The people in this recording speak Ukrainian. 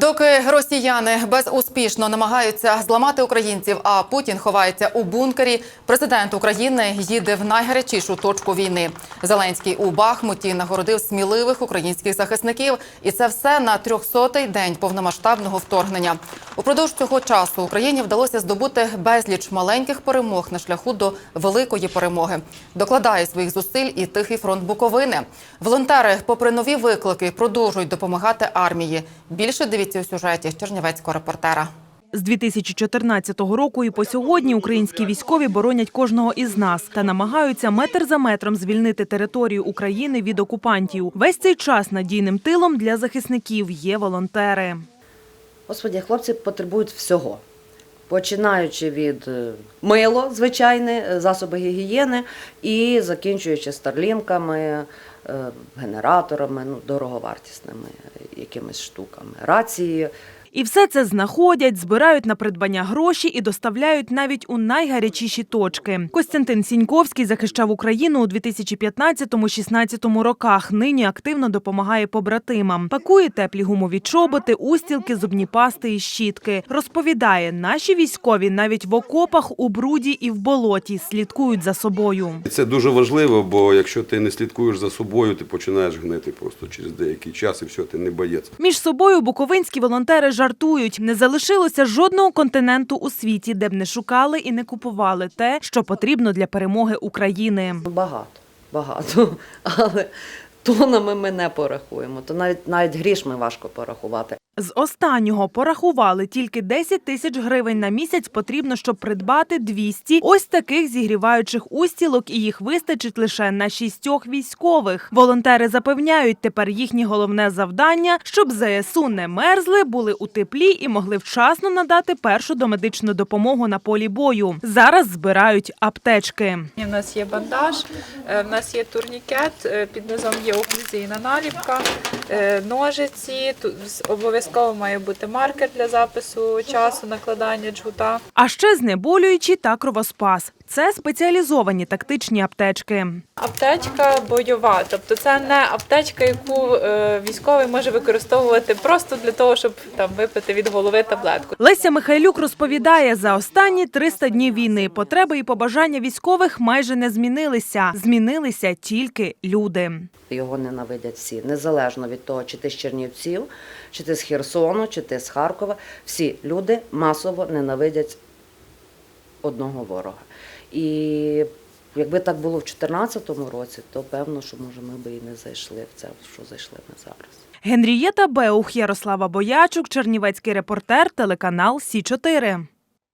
Доки росіяни безуспішно намагаються зламати українців, а Путін ховається у бункері, президент України їде в найгарячішу точку війни. Зеленський у Бахмуті нагородив сміливих українських захисників, і це все на 300-й день повномасштабного вторгнення. Упродовж цього часу Україні вдалося здобути безліч маленьких перемог на шляху до великої перемоги. Докладає своїх зусиль і тихий фронт Буковини. Волонтери, попри нові виклики, продовжують допомагати армії. Більше дивіться у сюжеті Чернівецького репортера. З 2014 року і по сьогодні українські військові боронять кожного із нас та намагаються метр за метром звільнити територію України від окупантів. Весь цей час надійним тилом для захисників є волонтери. Господі, хлопці потребують всього. Починаючи від е, мило, звичайне, е, засоби гігієни, і закінчуючи старлінками, генераторами, ну, дороговартісними е, якимись штуками, рації. І все це знаходять, збирають на придбання гроші і доставляють навіть у найгарячіші точки. Костянтин Сіньковський захищав Україну у 2015-16 роках. Нині активно допомагає побратимам. Пакує теплі гумові чоботи, устілки, зубні пасти і щітки. Розповідає, наші військові навіть в окопах, у бруді і в болоті слідкують за собою. Це дуже важливо, бо якщо ти не слідкуєш за собою, ти починаєш гнити просто через деякий час і все, ти не боєць. Між собою буковинські волонтери жартують. Не залишилося жодного континенту у світі, де б не шукали і не купували те, що потрібно для перемоги України. Багато, багато. Але тонами ми не порахуємо. То навіть навіть грішми важко порахувати. З останнього порахували тільки 10 тисяч гривень на місяць потрібно, щоб придбати 200 ось таких зігріваючих устілок, і їх вистачить лише на шістьох військових. Волонтери запевняють, тепер їхнє головне завдання, щоб ЗСУ не мерзли, були у теплі і могли вчасно надати першу домедичну допомогу на полі бою. Зараз збирають аптечки. У нас є бандаж, е, в нас є турнікет, е, під низом є оклюзійна наліпка, ножиці. Тут обов'язково має бути маркер для запису часу накладання джгута. А ще знеболюючі та кровоспас. Це спеціалізовані тактичні аптечки. Аптечка бойова, тобто це не аптечка, яку е, військовий може використовувати просто для того, щоб там випити від голови таблетку. Леся Михайлюк розповідає, за останні 300 днів війни потреби і побажання військових майже не змінилися. Змінилися тільки люди. Його ненавидять всі, незалежно від того, чи ти з Чернівців, чи ти з Херсону, чи ти з Харкова. Всі люди масово ненавидять одного ворога. І якби так було в 2014 році, то певно, що може ми би і не зайшли в це, що зайшли ми зараз. Генрієта Беух, Ярослава Боячук, Чернівецький репортер, телеканал Сі 4